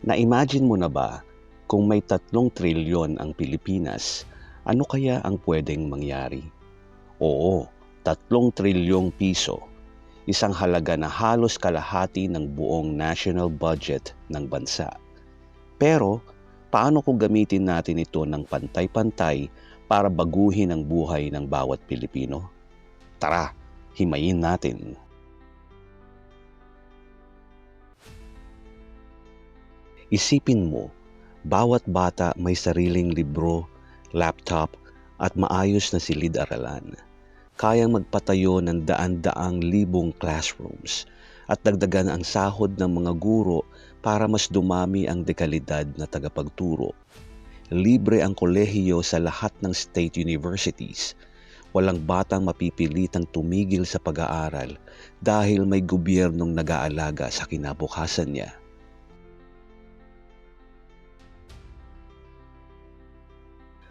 Na-imagine mo na ba kung may tatlong trilyon ang Pilipinas, ano kaya ang pwedeng mangyari? Oo, tatlong trilyong piso. Isang halaga na halos kalahati ng buong national budget ng bansa. Pero, paano kung gamitin natin ito ng pantay-pantay para baguhin ang buhay ng bawat Pilipino? Tara, himayin natin. Isipin mo, bawat bata may sariling libro, laptop, at maayos na silid-aralan. Kayang magpatayo ng daan-daang libong classrooms at dagdagan ang sahod ng mga guro para mas dumami ang dekalidad na tagapagturo. Libre ang kolehiyo sa lahat ng state universities. Walang batang mapipilitang tumigil sa pag-aaral dahil may gobyernong nag-aalaga sa kinabukasan niya.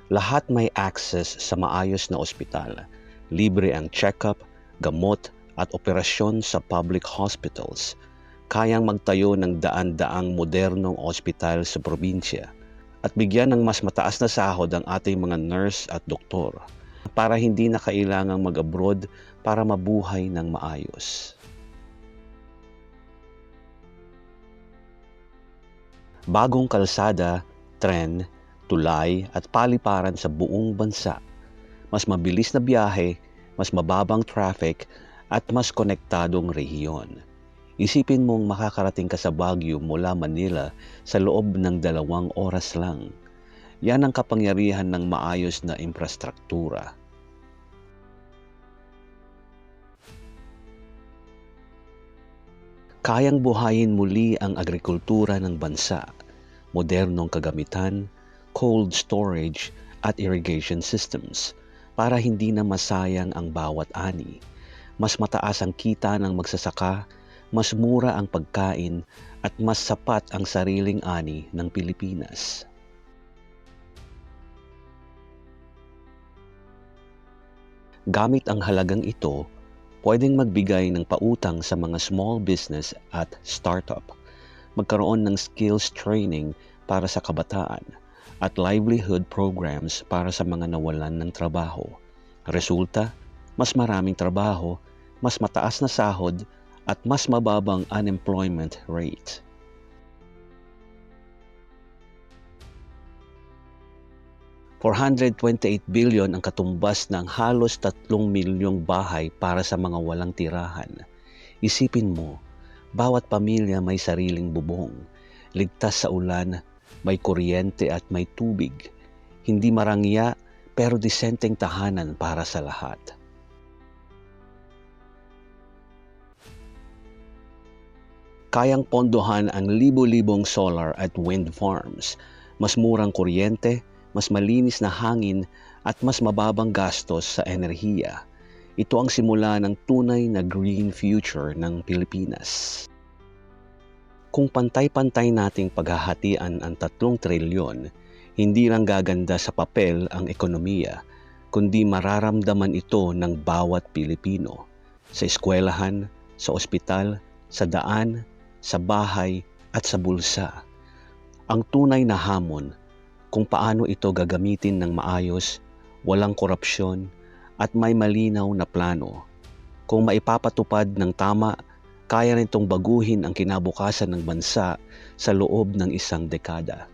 Lahat may access sa maayos na ospital. Libre ang check-up, gamot at operasyon sa public hospitals. Kayang magtayo ng daan-daang modernong ospital sa probinsya at bigyan ng mas mataas na sahod ang ating mga nurse at doktor para hindi na kailangang mag-abroad para mabuhay ng maayos. Bagong kalsada, tren, tulay at paliparan sa buong bansa. Mas mabilis na biyahe, mas mababang traffic at mas konektadong rehiyon. Isipin mong makakarating ka sa Baguio mula Manila sa loob ng dalawang oras lang. Yan ang kapangyarihan ng maayos na infrastruktura. Kayang buhayin muli ang agrikultura ng bansa, modernong kagamitan, cold storage at irrigation systems para hindi na masayang ang bawat ani. Mas mataas ang kita ng magsasaka, mas mura ang pagkain at mas sapat ang sariling ani ng Pilipinas. Gamit ang halagang ito, pwedeng magbigay ng pautang sa mga small business at startup, magkaroon ng skills training para sa kabataan, at livelihood programs para sa mga nawalan ng trabaho. Resulta, mas maraming trabaho, mas mataas na sahod, at mas mababang unemployment rate. $428 billion ang katumbas ng halos 3 milyong bahay para sa mga walang tirahan. Isipin mo, bawat pamilya may sariling bubong, ligtas sa ulan may kuryente at may tubig. Hindi marangya pero disenteng tahanan para sa lahat. Kayang pondohan ang libo-libong solar at wind farms, mas murang kuryente, mas malinis na hangin at mas mababang gastos sa enerhiya. Ito ang simula ng tunay na green future ng Pilipinas. Kung pantay-pantay nating paghahatian ang tatlong trilyon, hindi lang gaganda sa papel ang ekonomiya, kundi mararamdaman ito ng bawat Pilipino. Sa eskwelahan, sa ospital, sa daan, sa bahay, at sa bulsa. Ang tunay na hamon kung paano ito gagamitin ng maayos, walang korupsyon, at may malinaw na plano. Kung maipapatupad ng tama kaya nitong baguhin ang kinabukasan ng bansa sa loob ng isang dekada.